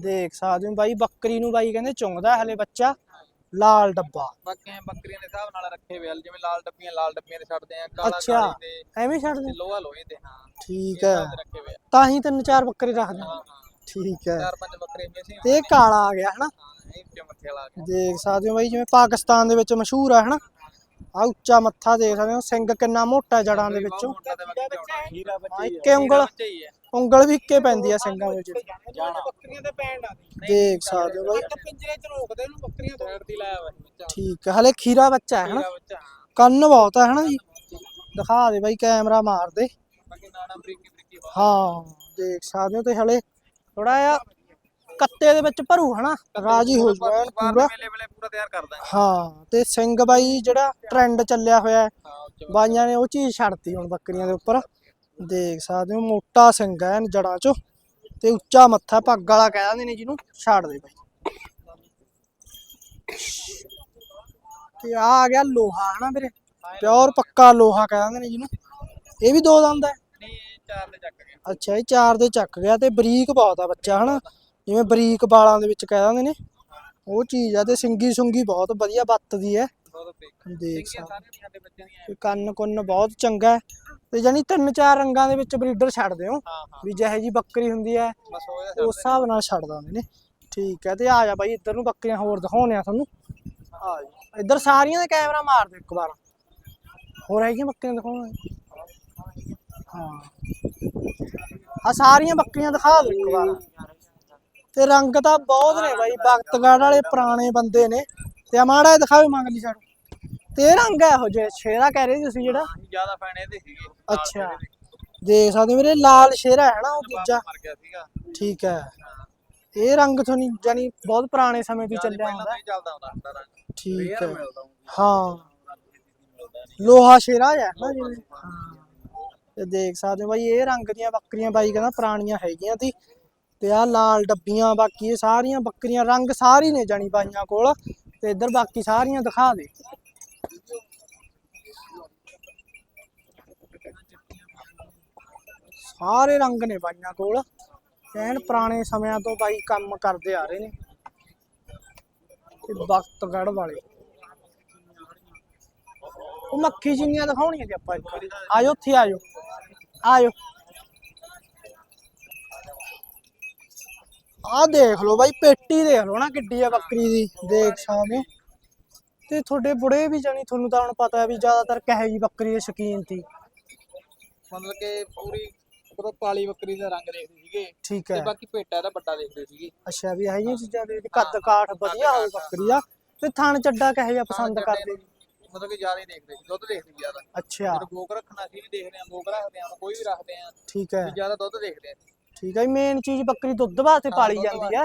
ਦੇਖ ਸਕਦੇ ਹੋ ਬਾਈ ਬੱਕਰੀ ਨੂੰ ਬਾਈ ਕਹਿੰਦੇ ਚੁੰਗਦਾ ਹਲੇ ਬੱਚਾ। ਲਾਲ ਡੱਬਾ। ਬਾਕੀ ਐਂ ਬੱਕਰੀਆਂ ਦੇ ਹਿਸਾਬ ਨਾਲ ਰੱਖੇ ਹੋਏ ਆ ਜਿਵੇਂ ਲਾਲ ਡੱਬੀਆਂ ਲਾਲ ਡੱਬੀਆਂ ਦੇ ਛੱਡਦੇ ਆ ਕਾਲਾ ਅੱਛਾ। ਕਾਲੀ ਤੇ ਐਵੇਂ ਛੱਡ ਦੇ ਤੇ ਲੋਹਾ ਲੋਹੇ ਤੇ ਹਾਂ। ਠੀਕ ਹੈ। ਹਿਸਾਬ ਦੇ ਰੱਖੇ ਹੋਏ ਆ। ਤਾਂ ਹੀ ਤਿੰਨ ਚਾਰ ਬੱਕਰੇ ਰੱਖਦੇ ਹਾਂ ਹਾਂ। ਹਾਂ। ਠੀਕ ਹੈ। ਚਾਰ ਪੰਜ ਬੱਕਰੇ ਵੀ ਅਸੀਂ ਤੇ ਇਹ ਕਾਲਾ ਆ ਗਿਆ ਹਨਾ? ਹਾਂ ਇਹ ਚਮੱਥੇ ਵਾਲਾ ਆ ਗਿਆ। ਦੇਖ ਸਕਦੇ ਹੋ ਬਾਈ ਜਿਵੇਂ ਪਾਕਿਸਤਾਨ ਦੇ ਵਿੱਚ ਮਸ਼ਹੂਰ ਆ ਹਨਾ? ਆ ਉੱਚਾ ਮੱਥਾ ਦੇਖ ਸਕਦੇ ਹੋ। ਸਿੰਘ ਕਿੰਨਾ ਮੋਟਾ ਜੜਾਂ ਦੇ ਵਿੱਚੋਂ। ਹੀਰਾ ਇੱਕੇ ਉਂਗਲ। ਬੱਚਾ ਹੀ ਹੈ ਉਂਗਲ ਵੀ ਇੱਕੇ ਪੈਂਦੀ ਆ ਸਿੰਘਾਂ ਵਿੱਚ। ਬੱਕਰੀਆਂ ਤੇ ਪੈਣ ਆ ਦੇਖ ਸਕਦੇ ਹੋ ਬਾਈ। ਪਿੰਜਰੇ ਚ ਰੋਕਦੇ ਇਹਨੂੰ ਬੱਕਰੀਆਂ ਤੋਂ। ਸਾਈਡ ਦੀ ਲਾਇਆ ਹੋਇਆ ਬੱਚਾ ਠੀਕ ਹੈ ਹਲੇ ਖੀਰਾ ਬੱਚਾ ਹੈ ਹਨਾ? ਕੰਨ ਬਹੁਤ ਹੈ ਹਨਾ ਜੀ? ਦਿਖਾ ਦੇ ਬਾਈ ਕੈਮਰਾ ਮਾਰ ਦੇ। ਹਾਂ ਦੇਖ ਸਕਦੇ ਹੋ ਤੇ ਹਲੇ ਥੋੜਾ ਜਿਹਾ ਕੱਤੇ ਦੇ ਵਿੱਚ ਭਰੂ ਹਨਾ? ਰਾਜੀ ਹੋ ਜੂਗਾ ਪੂਰਾ। ਦੇ ਵੇਲੇ ਵੇਲੇ ਪੂਰਾ ਤਿਆਰ ਕਰਦਾ ਹੈ ਹਾਂ ਤੇ ਸਿੰਘ ਬਾਈ ਜਿਹੜਾ ਟ੍ਰੈਂਡ ਚੱਲਿਆ ਹੋਇਆ ਬਾਈਆਂ ਨੇ ਉਹ ਚੀਜ਼ ਛੱਡਤੀ ਹੁਣ ਬੱਕਰੀਆਂ ਦੇ ਉੱਪਰ। ਦੇਖ ਸਕਦੇ ਹੋ ਮੋਟਾ ਸਿੰਘ ਹੈ ਐਨ ਜੜਾਂ ਚੋਂ ਤੇ ਉੱਚਾ ਮੱਥਾ ਪੱਗ ਵਾਲਾ ਕਹਿ ਦਿੰਦੇ ਨੇ ਜਿਹਨੂੰ ਛੱਡ ਦੇ ਬਾਈ। ਤੇ ਆ ਆ ਗਿਆ ਲੋਹਾ ਹਨਾ ਵੀਰੇ? ਪਿਓਰ ਪੱਕਾ ਲੋਹਾ ਕਹਿ ਦਿੰਦੇ ਨੇ ਜਿਹਨੂੰ। ਇਹ ਵੀ ਦੋ ਦੰਦ ਹੈ? ਨਹੀਂ ਇਹ ਚਾਰ ਦੇ ਚੱਕ ਗਿਆ। ਅੱਛਾ ਇਹ ਚਾਰ ਦੇ ਚੱਕ ਗਿਆ ਤੇ ਬਰੀਕ ਬਹੁਤ ਆ ਬੱਚਾ ਹਨਾ? ਜਿਵੇਂ ਬਰੀਕ ਬਾਲਾਂ ਦੇ ਵਿੱਚ ਕਹਿ ਦਿੰਦੇ ਨੇ। ਉਹ ਚੀਜ਼ ਆ ਤੇ ਸਿੰਗੀ ਸੁੰਗੀ ਬਹੁਤ ਵਧੀਆ ਬੱਤਦੀ ਹੈ। ਬਹੁਤ ਬਰੀਕ ਦੇਖ ਸਕਦੇ ਕੰਨ ਕੁੰਨ ਬਹੁਤ ਚੰਗਾ ਹੈ। ਤੇ ਜਾਨੀ ਤਿੰਨ ਚਾਰ ਰੰਗਾਂ ਦੇ ਵਿੱਚ ਬਰੀਡਰ ਛੱਡਦੇ ਹੋ ਵੀ ਜਿਹੇ ਜੀ ਬੱਕਰੀ ਹੁੰਦੀ ਹੈ ਉਸ ਹਿਸਾਬ ਨਾਲ ਛੱਡ ਦਿੰਦੇ ਨੇ। ਠੀਕ ਹੈ ਤੇ ਆ ਜਾ ਬਾਈ ਇੱਧਰ ਨੂੰ ਬੱਕਰੀਆਂ ਹੋਰ ਦਿਖਾਉਣੇ ਆ ਤੁਹਾਨੂੰ। ਆ ਜੀ। ਇੱਧਰ ਸਾਰੀਆਂ ਦੇ ਕੈਮਰਾ ਮਾਰ ਦੇ ਇੱਕ ਵਾਰ। ਹੋਰ ਹੈਗੀਆਂ ਬੱਕਰੀਆਂ ਦਿਖਾਉਣ? ਹਾਂ। ਆ ਸਾਰੀਆਂ ਬੱਕਰੀਆਂ ਦਿਖਾ ਦਿਓ ਇੱਕ ਵਾਰ। ਤੇ ਰੰਗ ਤਾਂ ਬਹੁਤ ਨੇ ਬਾਈ ਬਖਤਗੜ ਵਾਲੇ ਪੁਰਾਣੇ ਬੰਦੇ ਨੇ। ਤੇ ਆ ਮਾੜਾ ਜਿਹਾ ਦਿਖਾਓ ਮੰਗਲੀ ਸਾਈਡ ਤੇ ਇਹ ਰੰਗ ਹੈ ਇਹੋ ਜਿਹੇ ਸ਼ੇਰਾ ਕਹਿ ਰਹੇ ਸੀ ਤੁਸੀਂ ਜਿਹੜਾ। ਜ਼ਿਆਦਾ ਫੈਨ ਇਹਦੇ ਸੀਗੇ ਲਾਲ ਅੱਛਾ। ਸ਼ੇਰੇ ਦੇ। ਦੇਖ ਸਕਦੇ ਵੀਰੇ ਲਾਲ ਸ਼ੇਰਾ ਹੈ ਨਾ ਉਹ ਦੂਜਾ। ਮਰ ਗਿਆ ਸੀਗਾ। ਠੀਕ ਹੈ। ਇਹ ਰੰਗ ਤੁਹਾਨੂੰ ਜਾਨੀ ਬਹੁਤ ਪੁਰਾਣੇ ਸਮੇਂ ਤੋਂ ਚੱਲਿਆ ਪਹਿਲਾਂ ਹੁੰਦਾ। ਤੋਂ ਹੀ ਚੱਲਦਾ ਹੁੰਦਾ ਸਾਰਾ ਰੰਗ। ਠੀਕ ਹੈ। ਮਿਲਦਾ ਹਾਂ। ਮਿਲਦਾ ਨਹੀਂ। ਲੋਹਾ ਸ਼ੇਰਾ ਹੈ ਨਾ ਜਿਵੇਂ। ਹਾਂ। ਤੇ ਦੇਖ ਸਕਦੇ ਹੋ ਬਾਈ ਇਹ ਰੰਗ ਦੀਆਂ ਬੱਕਰੀਆਂ ਬਾਈ ਕਹਿੰਦਾ ਪੁਰਾਣੀਆਂ ਹੈਗੀਆਂ ਸੀ। ਤੇ ਆ ਲਾਲ ਡੱਬੀਆਂ ਬਾਕੀ ਇਹ ਸਾਰੀਆਂ ਬੱਕਰੀਆਂ ਰੰਗ ਸਾਰੀ ਨੇ ਜਾਣੀ ਬਾਈਆਂ ਕੋਲ। ਤੇ ਇੱਧਰ ਬਾਕੀ ਸਾਰੀਆਂ ਦਿਖਾ ਦੇ। ਸਾਰੇ ਰੰਗ ਨੇ ਬਾਈਆਂ ਕੋਲ। ਐਨ ਪੁਰਾਣੇ ਸਮਿਆਂ ਤੋਂ ਬਾਈ ਕੰਮ ਕਰਦੇ ਆ ਰਹੇ ਨੇ। ਤੇ ਵਕਤਗੜ ਵਾਲੇ। ਉਹ ਮੱਖੀ ਜਿੰਨੀਆਂ ਦਿਖਾਉਣੀਆਂ ਜੀ ਆਪਾਂ ਇੱਕ ਆਜੋ ਉੱਥੇ ਆਜੋ। ਆਜੋ। ਆਹ ਦੇਖ ਲਓ ਬਾਈ ਪੇਟੀ ਦੇਖ ਲਓ ਨਾ ਕਿੱਡੀ ਆ ਬੱਕਰੀ ਦੀ ਦੇਖ ਸਕਦੇ ਹੋ ਤੇ ਤੁਹਾਡੇ ਬੁੜੇ ਵੀ ਜਾਣੀ ਤੁਹਾਨੂੰ ਤਾਂ ਹੁਣ ਪਤਾ ਹੈ ਵੀ ਜ਼ਿਆਦਾਤਰ ਕਹੇ ਜੀ ਬੱਕਰੀ ਦੇ ਸ਼ੌਕੀਨ ਸੀ ਮਤਲਬ ਕਿ ਪੂਰੀ ਉਦੋਂ ਪਾਲੀ ਬੱਕਰੀ ਦਾ ਰੰਗ ਦੇਖਦੇ ਸੀਗੇ। ਠੀਕ ਤੇ ਬਾਕੀ ਭੇਟਾ ਦਾ ਵੱਡਾ ਦੇਖਦੇ ਸੀਗੇ। ਅੱਛਾ ਵੀ ਇਹ ਜਿਹੀਆਂ ਚੀਜ਼ਾਂ ਦੇ ਕੱਦ ਕਾਠ ਵਧੀਆ ਹੋਵੇ ਬੱਕਰੀ ਦਾ ਤੇ ਥਣ ਚੱਡਾ ਕਹੇ ਜਿਹਾ ਪਸੰਦ ਕਰਦੇ? ਮਤਲਬ ਕਿ ਜ਼ਿਆਦਾ ਹੀ ਦੇਖਦੇ ਸੀ ਦੁੱਧ ਦੇਖਦੇ ਜ਼ਿਆਦਾ। ਅੱਛਾ। ਗੋਕ ਰੱਖਣਾ ਸੀ ਵੀ ਦੇਖਦੇ ਆ ਗੋਕ ਰੱਖਦੇ ਆ ਕੋਈ ਵੀ ਰੱਖਦੇ ਆ ਠੀਕ ਹੈ। ਜ਼ਿਆਦਾ ਦੁੱਧ ਦੇਖਦੇ ਆ ਠੀਕ ਹੈ ਮੇਨ ਚੀਜ਼ ਬੱਕਰੀ ਦੁੱਧ ਵਾਸਤੇ ਪਾਲੀ ਜਾਂਦੀ ਹੈ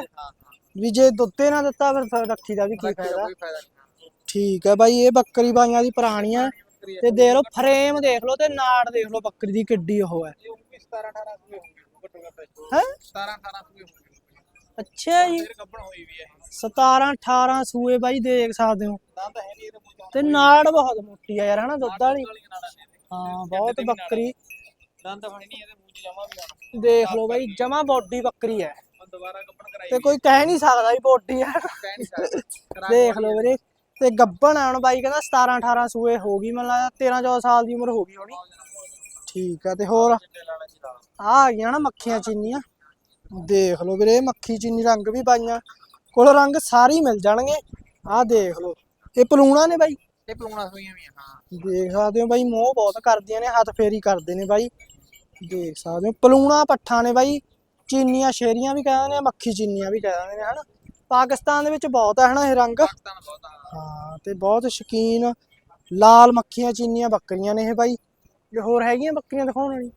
ਵੀ ਜੇ ਦੁੱਧ ਹੀ ਨਾ ਦਿੱਤਾ ਫਿਰ ਰੱਖੀ ਦਾ ਵੀ ਕੀ ਫਾਇਦਾ ਕੋਈ ਫਾਇਦਾ ਨਹੀਂ। ਠੀਕ ਹੈ ਬਾਈ ਇਹ ਬੱਕਰੀ ਬਾਈਆਂ ਦੀ ਪੁਰਾਣੀ ਹੈ। ਤੇ ਦੇਖ ਲਓ ਫਰੇਮ ਦੇਖ ਲਓ ਤੇ ਨਾੜ ਦੇਖ ਲਓ ਬੱਕਰੀ ਦੀ ਕਿੱਡੀ ਉਹ ਹੈ। ਇਹ 17 18 ਸੂਏ ਹੋਣਗੇ ਘੱਟੋ ਘੱਟ ਹੈ? 17 18 ਸੂਏ ਹੋਣਗੇ ਅੱਛਾ ਜੀ। ਫਿਰ ਗੱਭਣ ਹੋਈ ਵੀ ਹੈ 17 18 ਸੂਏ ਬਾਈ ਦੇਖ ਸਕਦੇ ਹੋ। ਤਾਂ ਤਾਂ ਹੈ ਨਹੀਂ ਇਹਦੇ ਮੂੰਹ ਤੇ ਨਾੜ ਬਹੁਤ ਮੋਟੀ ਆ ਯਾਰ ਹਨਾ ਦੁੱਧ ਵਾਲੀ? ਵਾਲੀਆਂ ਨਾੜਾਂ ਨੇ ਇਹਦੇ। ਹਾਂ ਬਹੁਤ ਬੱਕਰੀ। ਦੰਦ ਹੈ ਨਹੀਂ ਇਹਦੇ ਆਉਣਾ। ਦੇਖ ਲਓ ਬਾਈ ਜਮਾ ਬੋਡੀ ਬੱਕਰੀ ਹੈ। ਦੁਬਾਰਾ ਕਰਾਈ ਤੇ ਕੋਈ ਕਹਿ ਨਹੀਂ ਸਕਦਾ ਵੀ ਬੋਡੀ ਹੈ। ਕਹਿ ਨਹੀਂ ਸਕਦਾ। ਕਰਾ ਦੇਖ ਲਓ ਵੀਰੇ ਤੇ ਗੱਬਣ ਆ ਹੁਣ ਬਾਈ ਕਹਿੰਦਾ 17 18 ਸੂਏ ਹੋ ਗਈ ਮੈਨੂੰ ਲੱਗਦਾ 13 14 ਸਾਲ ਦੀ ਉਮਰ ਹੋ ਗਈ ਹੋਣੀ। ਠੀਕ ਆ ਤੇ ਹੋਰ? ਲਾ ਆ ਆ ਗਈਆਂ ਨਾ ਮੱਖੀਆਂ ਚੀਨੀਆਂ। ਦੇਖ ਲਓ ਵੀਰੇ ਮੱਖੀ ਚੀਨੀ ਰੰਗ ਵੀ ਪਾਈਆਂ ਕੋਲ ਰੰਗ ਸਾਰੇ ਮਿਲ ਜਾਣਗੇ। ਆਹ ਦੇਖ ਲਓ। ਇਹ ਪਲੂਣਾ ਨੇ ਬਾਈ। ਇਹ ਪਲੂਣਾ ਸੂਈਆਂ ਵੀ ਆ, ਹਾਂ। ਦੇਖ ਸਕਦੇ ਹੋ ਬਾਈ ਮੋਹ ਬਹੁਤ ਕਰਦੀਆਂ ਨੇ ਹੱਥ ਫੇਰੀ ਕਰਦੇ ਨੇ ਬਾਈ। ਦੇਖ ਸਕਦੇ ਹੋ। ਪਲੂਣਾ ਪੱਠਾ ਨੇ ਬਾਈ ਚੀਨੀਆਂ ਸ਼ੇਰੀਆਂ ਵੀ ਕਹਿੰਦੇ ਨੇ ਮੱਖੀ ਚੀਨੀਆਂ ਵੀ ਕਹਿੰਦੇ ਨੇ ਹਨਾ। ਪਾਕਿਸਤਾਨ ਦੇ ਵਿੱਚ ਬਹੁਤ ਹੈ ਹਨਾ ਇਹ ਰੰਗ। ਆ। ਹਾਂ ਤੇ ਬਹੁਤ ਸ਼ੌਕੀਨ ਲਾਲ ਮੱਖੀਆਂ ਚੀਨੀਆਂ ਬੱਕਰੀਆਂ ਨੇ ਇਹ ਬਾਈ। ਜੇ ਹੋਰ ਹੈਗੀਆਂ ਬੱਕਰੀਆਂ ਦਿਖਾਉਣ ਵਾਲੀ?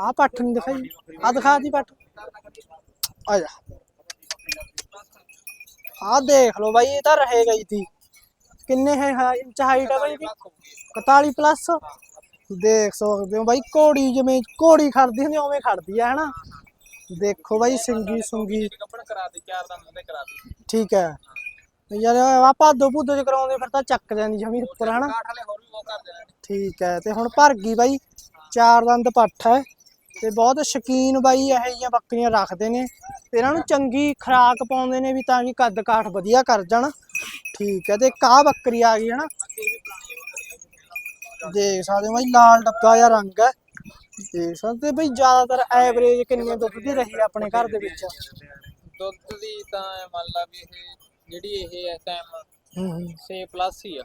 ਆਹ ਪੱਠ ਨਹੀਂ ਦਿਖਾਈ। ਆ ਦਿਖਾ ਦੀ ਪੱਠ। ਆ ਜਾ। ਆ ਦੇਖ ਲਓ ਬਾਈ ਇਹ ਤਾਂ ਰਹੇਗਾ ਹੀ ਤੀ ਕਿੰਨੇ ਹਾ- ਇੰਚ ਹਾਈਟ ਹੈ ਬਾਈ ਦੀ 41 ਪਲੱਸ ਦੇਖ ਸਕਦੇ ਹੋ ਬਾਈ, ਘੋੜੀ ਜਿਵੇਂ ਘੋੜੀ ਖੜਦੀ ਹੁੰਦੀ ਉਵੇਂ ਖੜਦੀ ਆ, ਹਨਾ? ਦੇਖੋ ਬਾਈ, ਸਿੰਗੀ ਸੁੰਗੀ। ਕੱਪੜ ਕਰਾ ਦੇ ਚਾਰ ਦਿਨ ਹੁੰਦੇ ਕਰਾ ਦੇ ਠੀਕ ਹੈ। ਯਾਰ ਆ ਭਾਦੋ ਭੂਦੋ ਚ ਕਰਾਉਂਦੇ, ਫਿਰ ਤਾਂ ਚੱਕ ਜਾਂਦੀ ਜਮੀ ਉੱਪਰ, ਹਨਾ? ਠੀਕ ਹੈ, ਤੇ ਹੁਣ ਭਰ ਗਈ ਬਾਈ, ਚਾਰ ਦੰਦ ਪੱਠ ਹੈ, ਤੇ ਬਹੁਤ ਸ਼ੌਕੀਨ ਬਾਈ, ਇਹੋ ਜਿਹੀਆਂ ਬੱਕਰੀਆਂ ਰੱਖਦੇ ਨੇ। ਤੇ ਇਹਨਾਂ ਨੂੰ ਚੰਗੀ ਖੁਰਾਕ ਪਾਉਂਦੇ ਨੇ ਵੀ ਤਾਂ ਕਿ ਕੱਦ ਕਾਠ ਵਧੀਆ ਕਰ ਜਾਣ। ਠੀਕ ਹੈ, ਤੇ ਕਾ ਬੱਕਰੀ ਆ ਗਈ, ਹਨਾ? ਦੇਖ ਸਕਦੇ ਹੋ। ਬਾਈ ਲਾਲ ਡੱਬਾ ਜਿਹਾ ਰੰਗ ਹੈ। ਦੇਖ ਸਕਦੇ ਬਈ ਜ਼ਿਆਦਾਤਰ ਐਵਰੇਜ ਕਿੰਨੇ ਦੁੱਧ ਦੀ ਰਹੀ ਆਪਣੇ ਘਰ ਦੇ ਵਿੱਚ? ਦੁੱਧ ਦੀ ਤਾਂ ਇਹ ਮੰਨ ਲਾ ਵੀ ਇਹ ਜਿਹੜੀ ਇਹ ਇਸ ਟਾਈਮ ਹੂੰ ਹੂੰ। 6 ਪਲੱਸ ਹੀ ਆ।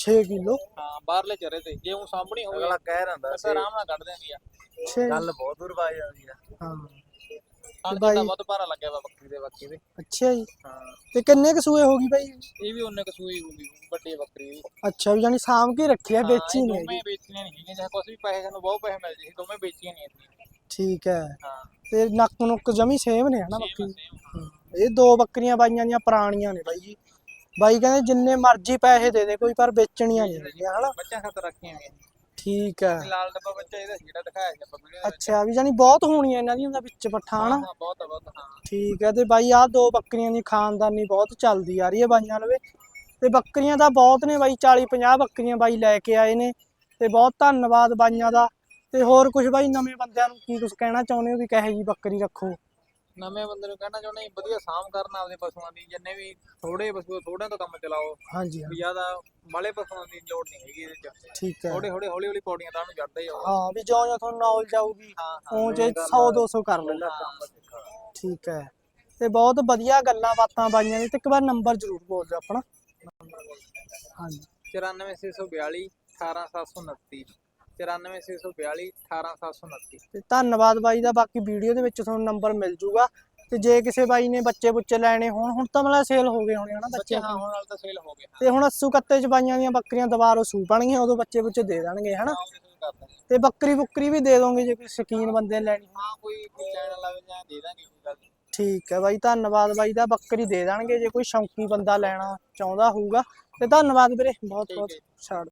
6 ਕਿਲੋ? ਹਾਂ ਬਾਹਰਲੇ ਚਰੇ ਤੇ। ਜੇ ਉਹ ਸਾਹਮਣੀ ਹੋਵੇ ਅਗਲਾ ਕਹਿ ਰੰਦਾ ਤਾਂ ਆਰਾਮ ਨਾਲ ਕੱਢ ਦਿੰਦੀ ਆ 6 ਬਹੁਤ ਦੂਰ ਪਾ ਜਾਂਦੀ ਆ। ਹਾਂ। ਸਾਨੂੰ ਬਾਈ- ਬਹੁਤ ਭਾਰਾ ਲੱਗਿਆ ਵਾ ਬੱਕਰੀ ਦੇ ਬੱਕੀ ਦੇ। ਅੱਛਾ ਜੀ। ਹਾਂ। ਤੇ ਕਿੰਨੇ ਕੁ ਸੂਏ ਹੋ ਗਈ ਬਾਈ? ਇਹ ਵੀ ਉਹਨੇ ਕਸੂਈ ਹੋਊਗੀ ਵੱਡੀ ਬੱਕਰੀ ਵੀ। ਅੱਛਾ ਵੀ ਜਾਨੀ ਸਾਂਭ ਕੇ ਰੱਖੀ ਹੈ ਹਾਂ, ਵੇਚੀ ਇਹ ਨਹੀਂ ਦੋਵੇਂ ਵੇਚੀਆਂ ਨਹੀਂ ਹੈਗੀਆਂ ਜੇ ਕੁਛ ਵੀ ਪੈਸੇ ਸਾਨੂੰ ਬਹੁਤ ਪੈਸੇ ਮਿਲ ਜੇ ਦੋਵੇਂ ਵੇਚੀਆਂ ਨਹੀਂ ਹੈਗੀਆਂ। ਠੀਕ ਹੈ। ਹਾਂ। ਤੇ ਨੱਕ ਨੁੱਕ ਜਮੀ ਸੇਮ ਨੇ ਹਨਾ ਬੱਕਰੀ? ਇਹ ਦੋ ਬੱਕਰੀਆਂ ਬਾਈਆਂ ਦੀਆਂ ਪੁਰਾਣੀਆਂ ਨੇ ਬਾਈ ਜੀ। ਬਾਈ ਕਹਿੰਦੇ ਜਿੰਨੇ ਮਰਜ਼ੀ ਪੈਸੇ ਦੇ ਦੇ ਕੋਈ ਪਰ ਵੇਚਣੀਆਂ ਨਹੀਂ ਹੈਗੀਆਂ ਹਨਾ? ਬੱਚਿਆਂ ਖਾਤਰ ਰੱਖੀਆਂ ਹੋਈਆਂ। ਠੀਕ ਹੈ ਲਾਲ ਡੱਬਾ ਬੱਚਾ ਇਹਦਾ ਜਿਹੜਾ ਦਿਖਾਇਆ ਸੀ ਆਪਾਂ ਵੀਡੀਓ ਦੇ ਅੱਛਾ ਵੀ ਜਾਨੀ ਬਹੁਤ ਹੋਣੀਆਂ ਇਹਨਾਂ ਦੀਆਂ ਉਹਨਾਂ ਵਿੱਚ ਪੱਠਾ ਹਨਾ ਹਾਂ ਬਹੁਤ ਆ, ਬਹੁਤ ਹਾਂ। ਠੀਕ ਹੈ ਤੇ ਬਾਈ ਆਹ ਦੋ ਬੱਕਰੀਆਂ ਦੀ ਖਾਨਦਾਨੀ ਬਹੁਤ ਚੱਲਦੀ ਆ ਰਹੀ ਹੈ ਬਾਈਆਂ ਲਵੇ। ਤੇ ਬੱਕਰੀਆਂ ਤਾਂ ਬਹੁਤ ਨੇ ਬਾਈ 40 50 ਬੱਕਰੀਆਂ ਬਾਈ ਲੈ ਕੇ ਆਏ ਨੇ। ਤੇ ਬਹੁਤ ਧੰਨਵਾਦ ਬਾਈਆਂ ਦਾ। ਤੇ ਹੋਰ ਕੁਝ ਬਾਈ ਨਵੇਂ ਬੰਦਿਆਂ ਨੂੰ ਕੀ ਕੁਝ ਕਹਿਣਾ ਚਾਹੁੰਦੇ ਹੋ ਵੀ ਕਹੇ ਜੀ ਬੱਕਰੀ ਰੱਖੋ? ਨਵੇਂ ਬੰਦੇ ਨੂੰ ਕਹਿਣਾ ਚਾਹੁੰਦਾ ਵਧੀਆ ਸਾਂਭ ਕਰਨ ਆਪਦੇ ਪਸ਼ੂਆਂ ਦੀ ਜਿੰਨੇ ਵੀ ਥੋੜੇ ਪਸ਼ੂ ਥੋੜਿਆਂ ਤੋਂ ਕੰਮ ਚਲਾਓ। ਹਾਂਜੀ ਹਾਂ ਵੀ ਜ਼ਿਆਦਾ ਬਾਲੇ ਪਸ਼ੂਆਂ ਦੀ ਲੋੜ ਨਹੀਂ ਹੈਗੀ ਇਹਦੇ ਚ। ਠੀਕ ਹੈ। ਥੋੜੇ ਥੋੜੇ ਹੌਲੀ ਹੌਲੀ ਪੌੜੀਆਂ ਤਾਂ ਨੂੰ ਚੜਦਾ ਹੀ ਹਾਂ ਵੀ ਜਿਉਂ ਜਿਉਂ ਤੁਹਾਨੂੰ ਨੌਲੇਜ ਆਊਗੀ ਹਾਂ ਉਹ ਜੇ 100 200 ਕਰ ਲੈਣਾ ਠੀਕ ਹੈ। ਤੇ ਬਹੁਤ ਵਧੀਆ ਗੱਲਾਂ ਬਾਤਾਂ ਬਾਈਆਂ ਨੇ। ਤੇ ਇੱਕ ਵਾਰ ਨੰਬਰ ਜ਼ਰੂਰ ਬੋਲ ਦਿਓ ਆਪਣਾ। ਹਾਂਜੀ। 94642 18729 94642 18729 ਤੇ ਧੰਨਵਾਦ ਬਾਈ ਦਾ ਬਾਕੀ ਵੀਡੀਓ ਦੇ ਵਿੱਚ ਤੁਹਾਨੂੰ ਨੰਬਰ ਮਿਲ ਜੂਗਾ। ਤੇ ਜੇ ਕਿਸੇ ਬਾਈ ਨੇ ਬੱਚੇ ਬੁੱਚੇ ਲੈਣੇ ਹੋਣ ਹੁਣ ਤਾਂ ਮਤਲਬ ਸੇਲ ਹੋ ਗਏ ਹੋਣੇ ਹਨਾ ਬੱਚੇ? ਹਾਂ ਹੁਣ ਨਾਲ ਤਾਂ ਸੇਲ ਹੋ ਗਏ ਤੇ ਹੁਣ ਅੱਸੂ ਕੱਤੇ ਚ ਬਾਈਆਂ ਦੀਆਂ ਬੱਕਰੀਆਂ ਦੁਬਾਰਾ ਸੂ ਬਣਗੀਆਂ ਉਦੋਂ ਬੱਚੇ ਬੁੱਚੇ ਦੇ ਦੇਣਗੇ ਹਨਾ? ਤੋਂ ਬੱਕਰੀ ਬੁੱਕਰੀ ਵੀ ਦੇ ਦੋਗੇ ਜੇ ਕੋਈ ਸ਼ਕੀਨ ਬੰਦੇ ਲੈਣੀ। ਹਾਂ ਕੋਈ ਕੋਈ ਲੈਣ ਵਾਲਾ ਵੀ ਜਾਂ ਦੇ ਦਾਂਗੇ ਕੋਈ ਗੱਲ। ਠੀਕ ਹੈ ਬਾਈ ਧੰਨਵਾਦ ਬਾਈ ਦਾ ਬੱਕਰੀ ਦੇ ਦੇਣਗੇ ਜੇ ਕੋਈ ਸ਼ੌਂਕੀ ਬੰਦਾ ਲੈਣਾ ਚਾਹੁੰਦਾ ਹੋਊਗਾ। ਤੇ ਧੰਨਵਾਦ ਵੀਰੇ ਬਹੁਤ ਬਹੁਤ ਛਾੜ